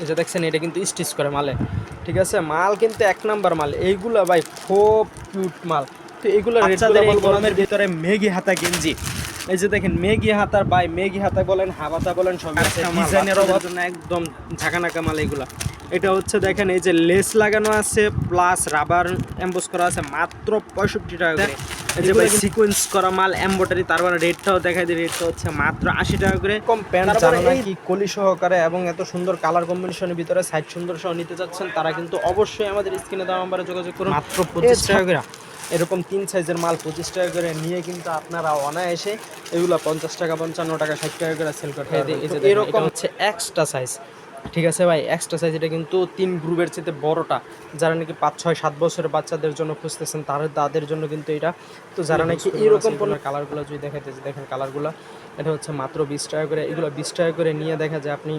এই যে দেখছেন এটা কিন্তু স্টিচ করে মালে। ঠিক আছে? মাল কিন্তু এক নাম্বার মাল। এইগুলা ভাই খুব কিউট মাল। তো এইগুলো বাচ্চাদের এই গরমের ভিতরে মেগি হাতা গেঞ্জি। এই যে দেখেন মেগি হাতার বাই মেগি হাতা বলেন হাবাতা বলেন সব ডিজাইনের অভাব। একদম ঝাঁকানাকা মাল এগুলা এটা হচ্ছে দেখেন এই যে লেস লাগানো আছে প্লাস রাবার এমবোস করা আছে মাত্র পঁয়ষট্টি টাকা করে। যে ভাই সিকোয়েন্স করা মাল এমব্রয়ডারি তারপরে রেটটাও দেখাই দিই রেটটা হচ্ছে মাত্র আশি টাকা করে। কম প্যান্ট জানো না কি কলি সহকারে এবং এত সুন্দর কালার কম্বিনেশনের ভিতরে সাইড সুন্দর সহ নিতে চাচ্ছেন তারা কিন্তু অবশ্যই আমাদের স্ক্রিনে দেওয়া নাম্বারে যোগাযোগ করুন। মাত্র পঁচিশ টাকা করে। এরকম তিন সাইজের মাল পঁচিশ টাকা করে নিয়ে কিন্তু আপনারা অনায়াসে এগুলো পঞ্চাশ টাকা পঞ্চান্ন টাকা ষাট টাকা করে সেল করতে এরকম হচ্ছে এক্সট্রা সাইজ ঠিক আছে ভাই এক্সট্রা সাইজ এটা কিন্তু তিন গ্রুপের চেয়ে বড়টা। যারা নাকি পাঁচ ছয় সাত বছরের বাচ্চাদের জন্য খুঁজতেছেন তারা তাদের জন্য কিন্তু এটা। তো যারা নাকি এরকম কোনো কালারগুলো যদি দেখাতে দেখেন কালারগুলো এটা হচ্ছে মাত্র বিশ টাকা করে এগুলো বিশ টাকা করে নিয়ে দেখা যায় আপনি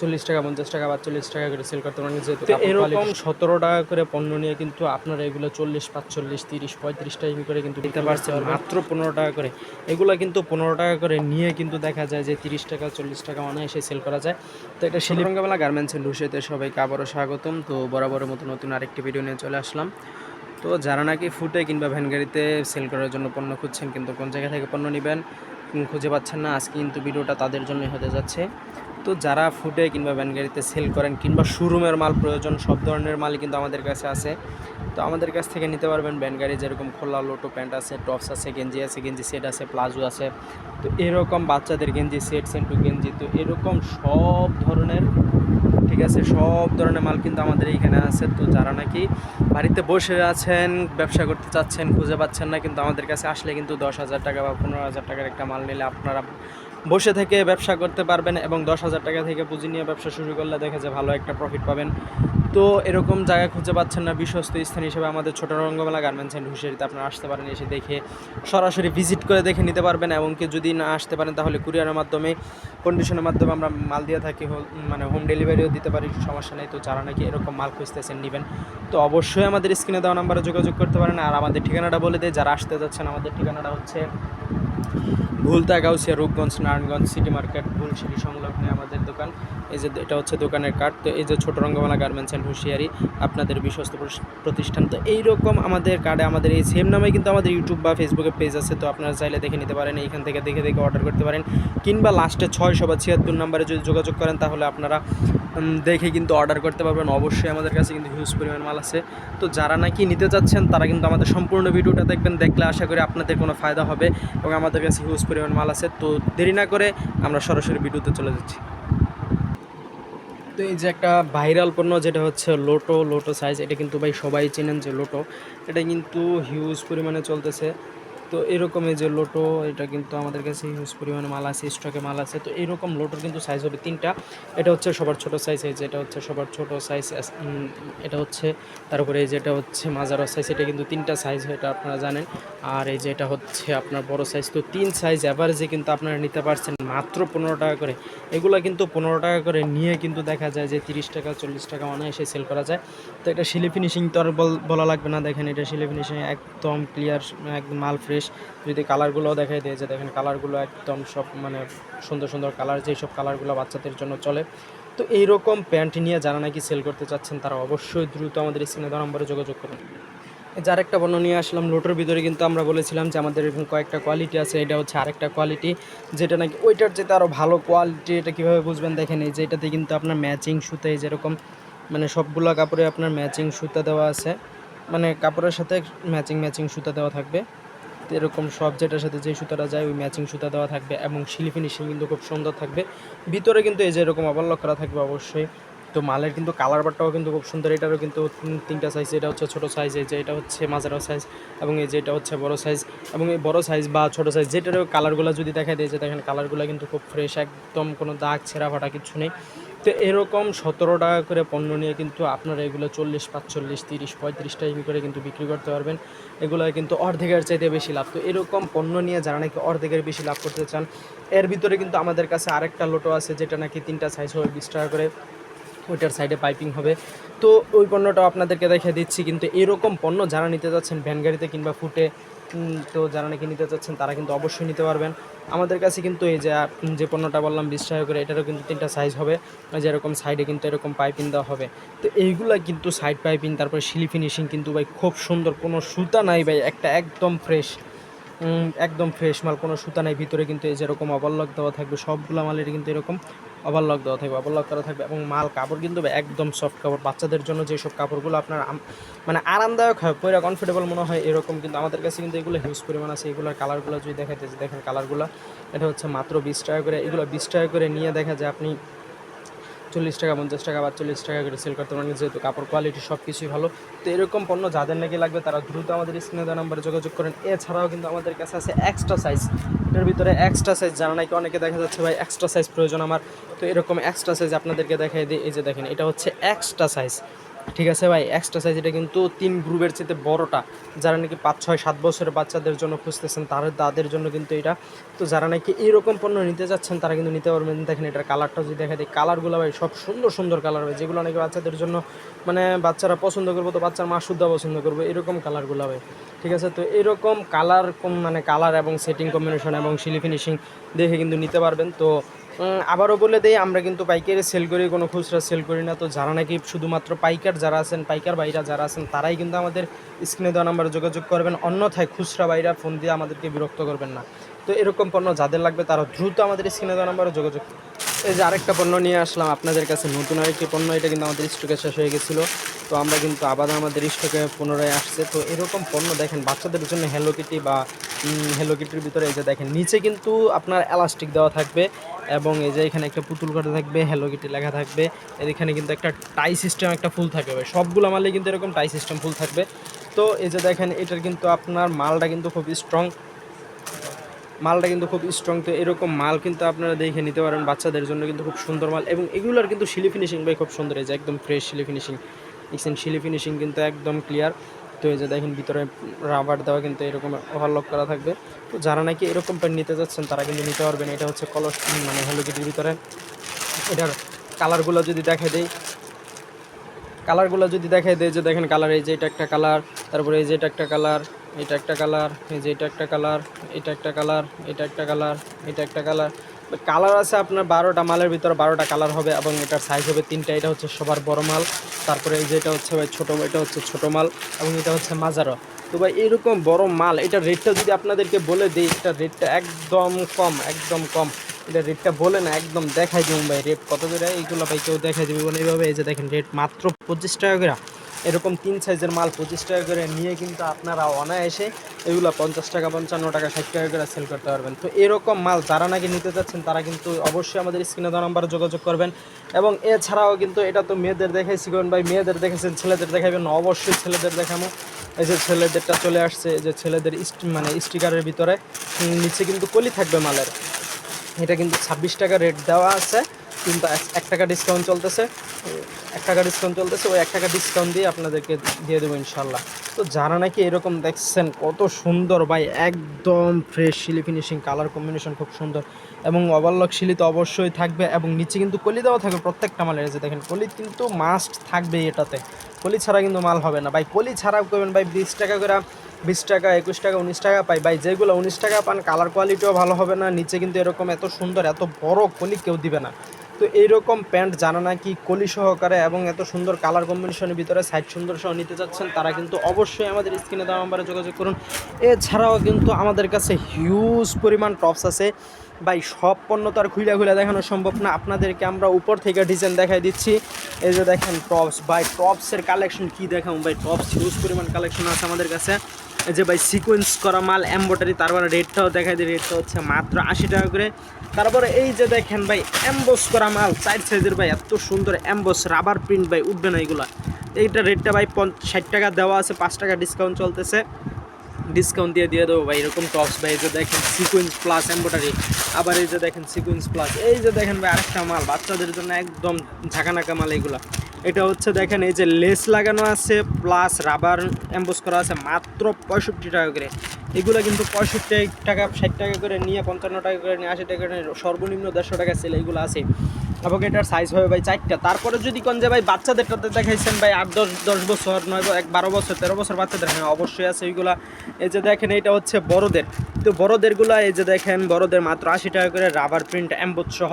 চল্লিশ টাকা পঞ্চাশ টাকা বা চল্লিশ টাকা করে সেল করতে পারেন। যেহেতু এরকম সতেরো টাকা করে পণ্য নিয়ে কিন্তু আপনারা এগুলো চল্লিশ পাঁচচল্লিশ তিরিশ পঁয়ত্রিশ টাকা করে কিন্তু দিতে পারছেন মাত্র পনেরো টাকা করে। এগুলো কিন্তু পনেরো টাকা করে নিয়ে কিন্তু দেখা যায় যে তিরিশ টাকা চল্লিশ টাকা অনায়াসে সেল করা যায়। তো এটা শিলিরঙ্গাবেলা গার্মেন্টসের লুসেতে সবাইকে আবারও স্বাগতম। তো বরাবরের মতো নতুন আরেকটি ভিডিও নিয়ে চলে আসলাম। তো যারা নাকি ফুটে কিংবা ভ্যান গাড়িতে সেল করার জন্য পণ্য খুঁজছেন কিন্তু কোন জায়গা থেকে পণ্য নেবেন খুঁজে পাচ্ছেন না আজকে কিন্তু ভিডিওটা তাদের জন্যই হতে যাচ্ছে। তো যারা ফুটে কিংবা ভ্যান গাড়িতে সেল করেন কিংবা শোরুমের মাল প্রয়োজন, সব ধরনের মালই কিন্তু আমাদের কাছে আছে। তো আমাদের কাছ থেকে নিতে পারবেন ভ্যান গাড়ি যেরকম খোলা লোটো প্যান্ট আছে, টপস আছে, গেঞ্জি আছে, গেঞ্জি সেট আছে, প্লাজো আছে। তো এরকম বাচ্চাদের গেঞ্জি, সেট, সেন্টু গেঞ্জি, তো এরকম সব ধরনের, ঠিক আছে, সব ধরনের মাল কিন্তু আমাদের এইখানে আছে। তো যারা নাকি বাড়িতে বসে আছেন, ব্যবসা করতে চাচ্ছেন, খুঁজে পাচ্ছেন না, কিন্তু আমাদের কাছে আসলে কিন্তু দশ হাজার টাকা বা পনেরো হাজার টাকার একটা মাল নিলে আপনারা বসে থেকে ব্যবসা করতে পারবেন এবং দশ হাজার টাকা থেকে পুঁজি নিয়ে ব্যবসা শুরু করলে দেখা যায় ভালো একটা প্রফিট পাবেন। তো এরকম জায়গা খুঁজে পাচ্ছেন না বিশ্বস্ত স্থান হিসেবে আমাদের ছোট রঙ্গমেলা গার্মেন্টস অ্যান্ড হুশিয়ারিতে আপনারা আসতে পারেন, এসে দেখে সরাসরি ভিজিট করে দেখে নিতে পারবেন এবং কি যদি না আসতে পারেন তাহলে কুরিয়ারের মাধ্যমে কন্ডিশনের মাধ্যমে আমরা মাল দিয়ে থাকি মানে হোম ডেলিভারিও দিতে পারি, সমস্যা নেই। তো যারা নাকি এরকম মাল খুঁজতেছেন নেবেন, তো অবশ্যই আমাদের স্ক্রিনে দেওয়া নাম্বারে যোগাযোগ করতে পারেন। আর আমাদের ঠিকানাটা বলে দেয় যারা আসতে যাচ্ছেন, আমাদের ঠিকানাটা হচ্ছে ভুলতা গাউসিয়া রূপগঞ্জ, নারায়ণগঞ্জ, সিটি মার্কেট ভুলশিরি সংলগ্নে আমাদের দোকান। এই যে এটা হচ্ছে দোকানের কার্ড তো এই যে ছোট রঙ্গমালা গার্মেন্টস অ্যান্ড হুঁশিয়ারি, আপনাদের বিশ্বস্ত প্রতিষ্ঠান। তো এইরকম আমাদের কার্ডে আমাদের এই সেম নামে কিন্তু আমাদের ইউটিউব বা ফেসবুকে পেজ আছে। তো আপনারা চাইলে দেখে নিতে পারেন, এইখান থেকে দেখে দেখে অর্ডার করতে পারেন। কিংবা লাস্টে ছয়শো বা ছিয়াত্তর নাম্বারে যদি যোগাযোগ করেন, তাহলে আপনারা দেখে কিন্তু অর্ডার করতে পারবেন। অবশ্যই আমাদের কাছে কিন্তু হিউজ পরিমাণ মাল আছে। তো যারা নাকি নিতে চাচ্ছেন, তারা কিন্তু আমাদের সম্পূর্ণ ভিডিওটা দেখবেন। দেখলে আশা করি আপনাদের কোনো ফায়দা হবে এবং আমাদের কাছে হিউজ পরিমাণ মাল আছে। তো দেরি না করে আমরা সরাসরি ভিডিওতে চলে যাচ্ছি। তো এই যে একটা ভাইরাল পণ্য, যেটা হচ্ছে লোটো লোটো সাইজ এটা কিন্তু ভাই সবাই চেনেন যে লোটো এটা কিন্তু হিউজ পরিমাণে চলতেছে। তো এরকম এই যে লোটো, এটা কিন্তু আমাদের কাছে হিউজ পরিমাণে মাল আছে স্টকে মাল আছে। তো এরকম লোটোর কিন্তু সাইজ হবে তিনটা। এটা হচ্ছে সবার ছোট সাইজ এই যে এটা হচ্ছে সবার ছোট সাইজ এটা হচ্ছে, তারপরে এই যেটা হচ্ছে মাজারো সাইজ এটা কিন্তু তিনটা সাইজ এটা আপনারা জানেন। আর এই যে এটা হচ্ছে আপনার বড় সাইজ তো তিন সাইজ অ্যাভারেজে কিন্তু আপনারা নিতে পারছেন। মাত্র পনেরো টাকা করে। এগুলো কিন্তু পনেরো টাকা করে নিয়ে কিন্তু দেখা যায় যে তিরিশ টাকা, চল্লিশ টাকা অনায়াসে সেল করা যায়। তো এটা শিলি ফিনিশিং তো আর বল- লাগবে না। দেখেন এটা শিলি ফিনিশিং একদম ক্লিয়ার একদম মাল ফ্রেশ যদি কালারগুলোও দেখাই দেয় যে দেখেন কালারগুলো একদম সব মানে সুন্দর সুন্দর কালার যেই সব কালারগুলো বাচ্চাদের জন্য চলে। তো এইরকম প্যান্ট নিয়ে যারা নাকি সেল করতে চাচ্ছেন তারা অবশ্যই দ্রুত আমাদের স্ক্রিনে দেওয়া নম্বরে যোগাযোগ করুন। যার একটা পণ্য নিয়ে আসলাম, লোটোর ভিতরে কিন্তু আমরা বলেছিলাম যে আমাদের এরকম কয়েকটা কোয়ালিটি আছে, এটা হচ্ছে আরেকটা কোয়ালিটি যেটা নাকি ওইটার যেটা আরও ভালো কোয়ালিটি এটা কীভাবে বুঝবেন দেখেন, এই যে এটাতে কিন্তু আপনার ম্যাচিং সুতা, এই যেরকম মানে সবগুলো কাপড়ে আপনার ম্যাচিং সুতা দেওয়া আছে মানে কাপড়ের সাথে ম্যাচিং ম্যাচিং সুতা দেওয়া থাকবে এরকম সব যেটার সাথে যে সুতাটা যায়, ওই ম্যাচিং সুতা দেওয়া থাকবে, এবং শিলি ফিনিশিং কিন্তু খুব সুন্দর থাকবে, ভিতরে কিন্তু এই যে এরকম অবলক করা থাকবে অবশ্যই তো মালের কিন্তু কালার বারটাও কিন্তু খুব সুন্দর, এটারও কিন্তু তিনটা সাইজ এটা হচ্ছে ছোটো সাইজ এই যে এটা হচ্ছে মাঝারো সাইজ এবং এই যে এটা হচ্ছে বড় সাইজ এবং এই বড় সাইজ বা ছোটো সাইজ যেটারও কালারগুলো যদি দেখা দিয়েছে দেখেন কালারগুলো কিন্তু খুব ফ্রেশ একদম কোনো দাগ, ছেঁড়া ফাটা কিছু নেই। তো এরকম সতেরো টাকা করে পণ্য নিয়ে কিন্তু আপনারা এগুলো চল্লিশ, পাঁচচল্লিশ, তিরিশ, পঁয়ত্রিশ টাকা করে কিন্তু বিক্রি করতে পারবেন। এগুলো কিন্তু অর্ধেকের চাইতে বেশি লাভ। তো এরকম পণ্য নিয়ে যারা নাকি অর্ধেকের বেশি লাভ করতে চান, এর ভিতরে কিন্তু আমাদের কাছে আরেকটা লোটো আছে, যেটা নাকি তিনটা সাইজ হবে বিশ টাকা করে। ওইটার সাইডে পাইপিং হবে। তো ওই পণ্যটাও আপনাদেরকে দেখে দিচ্ছি, কিন্তু এরকম পণ্য যারা নিতে যাচ্ছেন ভ্যান গাড়িতে কিংবা ফুটে তো যারা নাকি নিতে চাচ্ছেন তারা কিন্তু অবশ্যই নিতে পারবেন। আমাদের কাছে কিন্তু এই যে যে পণ্যটা বললাম, বিশ টাকা করে, এটারও কিন্তু তিনটা সাইজ হবে। ওই যে এরকম সাইডে কিন্তু এরকম পাইপিং দেওয়া হবে। তো এইগুলা কিন্তু সাইড পাইপিং তারপরে শিলি ফিনিশিং কিন্তু ভাই খুব সুন্দর, কোনো সুতা নাই ভাই, একটা একদম ফ্রেশ একদম ফ্রেশ মাল, কোনো সুতা নাই, ভিতরে কিন্তু এই যেরকম ওভারলক দেওয়া থাকবে, সবগুলো মালের কিন্তু এরকম। ওভারলক দেওয়া থাকবে ওভারলক করা থাকবে এবং মাল কাপড় কিন্তু একদম সফট কাপড়। বাচ্চাদের জন্য যেসব কাপড়গুলো আপনার মানে আরামদায়ক হয়, পুরো কমফোর্টেবল মনে হয় এরকম, কিন্তু আমাদের কাছে কিন্তু এগুলো হিউজ পরিমাণ আছে। এগুলোর কালারগুলো যদি দেখা দেখাতে দেখেন কালারগুলো এটা হচ্ছে মাত্র বিশ টাকা করে। এগুলো বিশ টাকা করে নিয়ে দেখা যায় আপনি চল্লিশ টাকা, পঞ্চাশ টাকা বা চল্লিশ টাকা করে সেল করতে পারেন যেহেতু কাপড় কোয়ালিটি সব কিছুই ভালো। তো এরকম পণ্য যাদের নাকি লাগবে তারা দ্রুত আমাদের স্ক্রিনে দেওয়া নাম্বারে যোগাযোগ করেন। এছাড়াও কিন্তু আমাদের কাছে আছে এক্সট্রা সাইজ এটার ভিতরে এক্সট্রা সাইজ জানা নাকি অনেকে দেখা যাচ্ছে, ভাই এক্সট্রা সাইজ প্রয়োজন আমার। তো এরকম এক্সট্রা সাইজ আপনাদেরকে দেখাই দিই। এই যে দেখেন, এটা হচ্ছে এক্সট্রা সাইজ ঠিক আছে ভাই এক্সট্রা সাইজ এটা কিন্তু তিন গ্রুপের চেয়ে বড়টা। যারা নাকি পাঁচ, ছয়, সাত বছরের বাচ্চাদের জন্য খুঁজতেছেন, তারা তাদের জন্য কিন্তু এটা। তো যারা নাকি এরকম পণ্য নিতে যাচ্ছেন, তারা কিন্তু নিতে পারবেন। দেখেন এটার কালারটা যদি দেখা দিই কালারগুলো ভাই সব সুন্দর সুন্দর কালার হবে যেগুলো নাকি বাচ্চাদের জন্য মানে বাচ্চারা পছন্দ করব, তো বাচ্চার মা শুদ্ধা পছন্দ করব, এরকম কালারগুলো ভাই। ঠিক আছে, তো এরকম কালার মানে কালার এবং সেটিং কম্বিনেশন এবং সিলি ফিনিশিং দেখে কিন্তু নিতে পারবেন। তো আবারও বলে দেই, আমরা কিন্তু পাইকারি সেল করি, কোনো খুচরা সেল করি না। তো যারা নাকি শুধুমাত্র পাইকার যারা আছেন, পাইকার বাইরা যারা আছেন, তারাই কিন্তু আমাদের স্ক্রিনে দেওয়া নাম্বারে যোগাযোগ করবেন। অন্যথায় খুচরা বাইরা ফোন দিয়ে আমাদেরকে বিরক্ত করবেন না। তো এরকম পণ্য যাদের লাগবে তারা দ্রুত আমাদের স্ক্রিনে দেওয়া নাম্বারে যোগাযোগ এই যে আরেকটা পণ্য নিয়ে আসলাম, আপনাদের কাছে নতুন আরেকটি পণ্য, এটা কিন্তু আমাদের স্টকে শেষ হয়ে গেছিল। তো আমরা কিন্তু আবার আমাদের স্টকে পুনরায় আসছে। তো এরকম পণ্য দেখেন, বাচ্চাদের জন্য হ্যালো কিটি বা হ্যালো কিটির ভিতরে এই যে দেখেন, নিচে কিন্তু আপনার এলাস্টিক দেওয়া থাকবে এবং এই যে এখানে একটা পুতুল করা থাকবে হ্যালো কিটি লেখা থাকবে। এখানে কিন্তু একটা টাই সিস্টেম একটা ফুল থাকবে সবগুলো মালে কিন্তু এরকম টাই সিস্টেম ফুল থাকবে। তো এই যে দেখেন, এটার কিন্তু আপনার মালটা কিন্তু খুব স্ট্রং মালটা কিন্তু খুব স্ট্রং তো এরকম মাল কিন্তু আপনারা দেখে নিতে পারেন বাচ্চাদের জন্য কিন্তু খুব সুন্দর মাল। এবং এগুলোর কিন্তু শিলি ফিনিশিং ভাই খুব সুন্দর। এই যে একদম ফ্রেশ শিলি ফিনিশিং দেখছেন শিলি ফিনিশিং কিন্তু একদম ক্লিয়ার তো এই যে দেখেন ভিতরে রাবার দেওয়া কিন্তু এরকম ওভারলক করা থাকবে। তো যারা নাকি এরকম প্যান্ট নিতে যাচ্ছেন, তারা কিন্তু নিতে পারবেন। এটা হচ্ছে কলস মানে হ্যালোকিটির ভিতরে এটার কালারগুলো যদি দেখে দেই। কালারগুলো যদি দেখাই দেয় যে দেখেন কালার এই যে এটা একটা কালার তারপরে এই যে এটা একটা কালার এটা একটা কালার এই যে এটা একটা কালার এটা একটা কালার এটা একটা কালার এটা একটা কালার কালার আছে আপনার বারোটা, মালের ভিতরে বারোটা কালার হবে এবং এটার সাইজ হবে তিনটা। এটা হচ্ছে সবার বড় মাল। তারপরে এই যে এটা হচ্ছে ভাই ছোটো, এটা হচ্ছে ছোটো মাল এবং এটা হচ্ছে মাজারো। তো ভাই এরকম বড় মাল, এটার রেটটা যদি আপনাদেরকে বলে দিই, এটার রেটটা একদম কম একদম কম। এটা রেটটা বলে না, একদম দেখাই দিব ভাই। রেট কত করে? এইগুলো ভাই কেউ দেখাই দেবে। মানে এইভাবে এই যে দেখেন রেট মাত্র পঁচিশ টাকা করে। এরকম তিন সাইজের মাল পঁচিশ টাকা করে নিয়ে কিন্তু আপনারা অনায়াসে এগুলো পঞ্চাশ টাকা, পঞ্চান্ন টাকা, ষাট টাকা করে সেল করতে পারবেন। তো এরকম মাল যারা নাকি নিতে চাচ্ছেন, তারা কিন্তু অবশ্যই আমাদের স্ক্রিনে দেওয়া নাম্বারে যোগাযোগ করবেন। এবং এছাড়াও কিন্তু এটা তো মেয়েদের দেখাইছি, কারণ ভাই মেয়েদের দেখেছেন ছেলেদের দেখাবেন অবশ্যই ছেলেদের দেখাবো এই যে ছেলেদেরটা চলে আসছে যে ছেলেদের মানে স্টিকারের ভিতরে নিচে কিন্তু কলি থাকবে মালের। এটা কিন্তু ছাব্বিশ টাকা রেট দেওয়া আছে। কিন্তু এক- টাকা ডিসকাউন্ট চলতেছে। এক টাকা ডিসকাউন্ট চলতেছে, ওই এক টাকা ডিসকাউন্ট দিয়ে আপনাদেরকে দিয়ে দেবো ইনশাল্লাহ। তো যারা নাকি এরকম দেখছেন, কত সুন্দর ভাই, একদম ফ্রেশ শিলি ফিনিশিং কালার কম্বিনেশন খুব সুন্দর। এবং ওভারলক শিলি তো অবশ্যই থাকবে এবং নিচে কিন্তু কলি দেওয়া থাকবে প্রত্যেকটা মালের। যে দেখেন, কলি কিন্তু মাস্ট থাকবে এটাতে। কলি ছাড়া কিন্তু মাল হবে না। ভাই, কলি ছাড়া করবেন ভাই, বিশ টাকা করে বিশ টাকা, একুশ টাকা, উনিশ টাকা পাই। ভাই, যেগুলো উনিশ টাকা পান কালার কোয়ালিটিও ভালো হবে না। নিচে কিন্তু এরকম এত সুন্দর, এত বড় কলি কেউ দিবে না। তো এইরকম প্যান্ট জানা নাকি কলি সহকারে এবং এত সুন্দর কালার কম্বিনেশনের ভিতরে সাইড সুন্দর সহ নিতে চাচ্ছেন তারা কিন্তু অবশ্যই আমাদের স্ক্রিনে দেওয়া নাম্বারে যোগাযোগ করুন। এছাড়াও কিন্তু আমাদের কাছে হিউজ পরিমাণ টপস আছে। ভাই, সব পণ্য তো আর খুলে খুলে দেখানো সম্ভব না। আপনাদেরকে আমরা উপর থেকে ডিজাইন দেখাই দিচ্ছি। এই যে দেখেন টপস ভাই টপসের কালেকশন কি দেখাম ভাই টপস হিউজ পরিমাণ কালেকশন আছে আমাদের কাছে। যে ভাই সিকোয়েন্স করা মাল এম্বোটারি তারপরে রেটটাও দেখাই দিই রেটটা হচ্ছে মাত্র আশি টাকা করে। তারপরে এই যে দেখেন ভাই অ্যাম্বস করা মাল চার সাইজের ভাই, এত সুন্দর অ্যাম্বস রাবার প্রিন্ট ভাই, উঠবে না এগুলা। এইটা রেটটা ভাই ষাট টাকা দেওয়া আছে, পাঁচ টাকা ডিসকাউন্ট চলতেছে। ডিসকাউন্ট দিয়ে দিয়ে দেবো ভাই, এরকম টপস ভাই, এই যে দেখেন সিকুয়েন্স প্লাস এম্বোটারি আবার এই যে দেখেন সিকুয়েন্স প্লাস এই যে দেখেন ভাই, আরেকটা মাল, বাচ্চাদের জন্য একদম ঝাঁকানাকা মাল এগুলা। এটা হচ্ছে দেখেন, এই যে লেস লাগানো আছে প্লাস রাবার অ্যাম্বোস করা আছে, মাত্র পঁয়ষট্টি টাকা করে। এগুলো কিন্তু পঁয়ষট্টি টাকা, ষাট টাকা করে নিয়ে, পঞ্চান্ন টাকা করে নিয়ে, আশি টাকা করে সর্বনিম্ন দেড়শো টাকা সেল এগুলো আছে। এবং এটার সাইজ হবে ভাই চারটা। তারপরে যদি কোন যে ভাই বাচ্চাদেরটাতে দেখাইছেন ভাই আট, দশ দশ বছর, নয় এক, বারো বছর, তেরো বছর বাচ্চাদের হ্যাঁ অবশ্যই আছে এইগুলা এই যে দেখেন এটা হচ্ছে বড়দের। তো বড়দেরগুলা, এই যে দেখেন, বড়দের মাত্র আশি টাকা করে রাবার প্রিন্ট অ্যাম্বোজ সহ।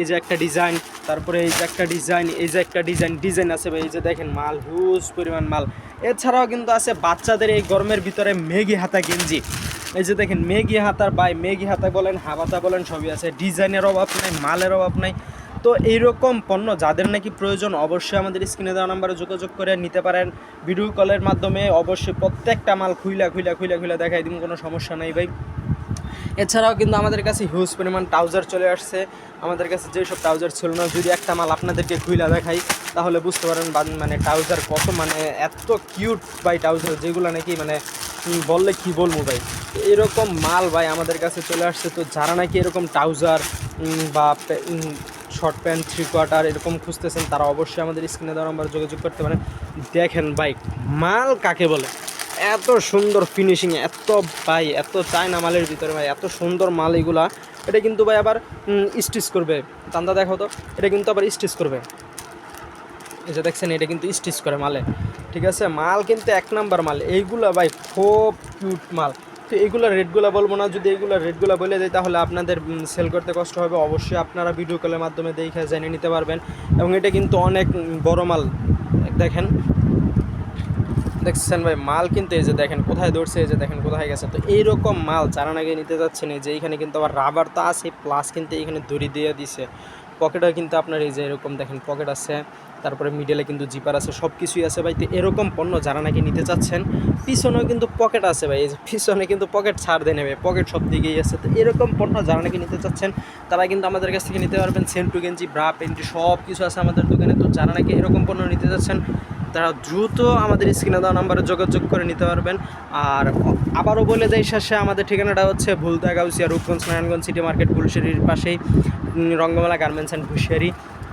এই যে একটা ডিজাইন তারপরে এই যে একটা ডিজাইন এই যে একটা ডিজাইন ডিজাইন আছে ভাই, এই যে দেখেন, মাল হিউজ পরিমাণ মাল। এছাড়াও কিন্তু আছে বাচ্চাদের এই গরমের ভিতরে মেগি হাতা গেঞ্জি। এই যে দেখেন মেগি হাতার বাই মেগি হাতা বলেন, হাবাতা বলেন, সবই আছে। ডিজাইনের অভাব নাই, মালের অভাব নাই। তো এইরকম পণ্য যাদের নাকি প্রয়োজন, অবশ্যই আমাদের স্ক্রিনে দেওয়া নাম্বারে যোগাযোগ করে নিতে পারেন। ভিডিও কলের মাধ্যমে অবশ্যই প্রত্যেকটা মাল খুইলা খুইলা খুইলা খুইলা দেখাই দিন কোনো সমস্যা নেই ভাই। এছাড়াও কিন্তু আমাদের কাছে হিউজ পরিমাণ ট্রাউজার চলে আসছে। আমাদের কাছে যেসব ট্রাউজার ছিল না, যদি একটা মাল আপনাদেরকে খুইলা দেখাই, তাহলে বুঝতে পারেন মানে ট্রাউজার কত মানে এত কিউট ভাই ট্রাউজার যেগুলো নাকি মানে বললে কি বলব ভাই? এরকম মাল ভাই আমাদের কাছে চলে আসছে। তো যারা নাকি এরকম ট্রাউজার বা শর্ট প্যান্ট থ্রি কোয়ার্টার এরকম খুঁজতেছেন, তারা অবশ্যই আমাদের স্ক্রিনে দেওয়া নাম্বার যোগাযোগ করতে পারেন। দেখেন বাইক মাল কাকে বলে? এত সুন্দর ফিনিশিং এত ভাই, এত চায়না মালের ভিতরে ভাই, এত সুন্দর মাল এগুলা। এটা কিন্তু ভাই আবার স্টিচ করবে। চান্দা দেখো তো, এটা কিন্তু আবার স্টিচ করবে। এই যে দেখছেন, এটা কিন্তু স্টিচ করে মালে। ঠিক আছে? মাল কিন্তু এক নাম্বার মাল। এইগুলো ভাই, খুব কিউট মাল। তো এইগুলো রেটগুলো বলব না, যদি এইগুলো রেটগুলো বলে দেয় তাহলে আপনাদের সেল করতে কষ্ট হবে। অবশ্যই আপনারা ভিডিও কলের মাধ্যমে দেখে জেনে নিতে পারবেন। এবং এটা কিন্তু অনেক বড় মাল। দেখেন। দেখছেন ভাই, মাল কিন্তু এই যে দেখেন, কোথায় ধরছে, এই যে দেখেন, কোথায় গেছে। তো এইরকম মাল যারা নাকি নিতে যাচ্ছে না যে এইখানে কিন্তু আবার রাবার তো আছে প্লাস কিন্তু এইখানে দড়ি দিয়ে দিছে। পকেটও কিন্তু আপনার এই যে এরকম দেখেন পকেট আছে, তারপরে মিডলে কিন্তু জিপার আছে সব কিছুই আছে ভাই। তো এরকম পণ্য যারা নাকি নিতে চাচ্ছেন, পিছনেও কিন্তু পকেট আছে ভাই। পিছনে কিন্তু পকেট ছাড় দিয়ে নেবে পকেট সব দিকেই আছে। তো এরকম পণ্য যারা নাকি নিতে চাচ্ছেন, তারা কিন্তু আমাদের কাছ থেকে নিতে পারবেন। সেন্টু গেঞ্জি, ব্রা পেন্টি সব কিছু আছে আমাদের দোকানে। তো যারা নাকি এরকম পণ্য নিতে চাচ্ছেন, তারা দ্রুত আমাদের স্ক্রিনে দেওয়া নাম্বারে যোগাযোগ করে নিতে পারবেন। আর আবারও বলে দেয় শেষে, আমাদের ঠিকানাটা হচ্ছে ভুলতা গাউসিয়া রূপগঞ্জ, নারায়ণগঞ্জ সিটি মার্কেট ফুলশারির পাশেই। রঙ্গমেলা গার্মেন্টস অ্যান্ড ভুসিয়ারি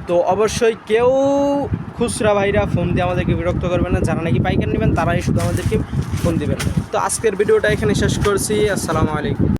তো অবশ্যই কেউ খুচরা ভাইরা ফোন দিয়ে আমাদেরকে বিরক্ত করবেন না, যারা নাকি পাইকার নেবেন তারাই শুধু আমাদেরকে ফোন দেবেন। তো আজকের ভিডিওটা এখানে শেষ করছি, আসসালামু আলাইকুম।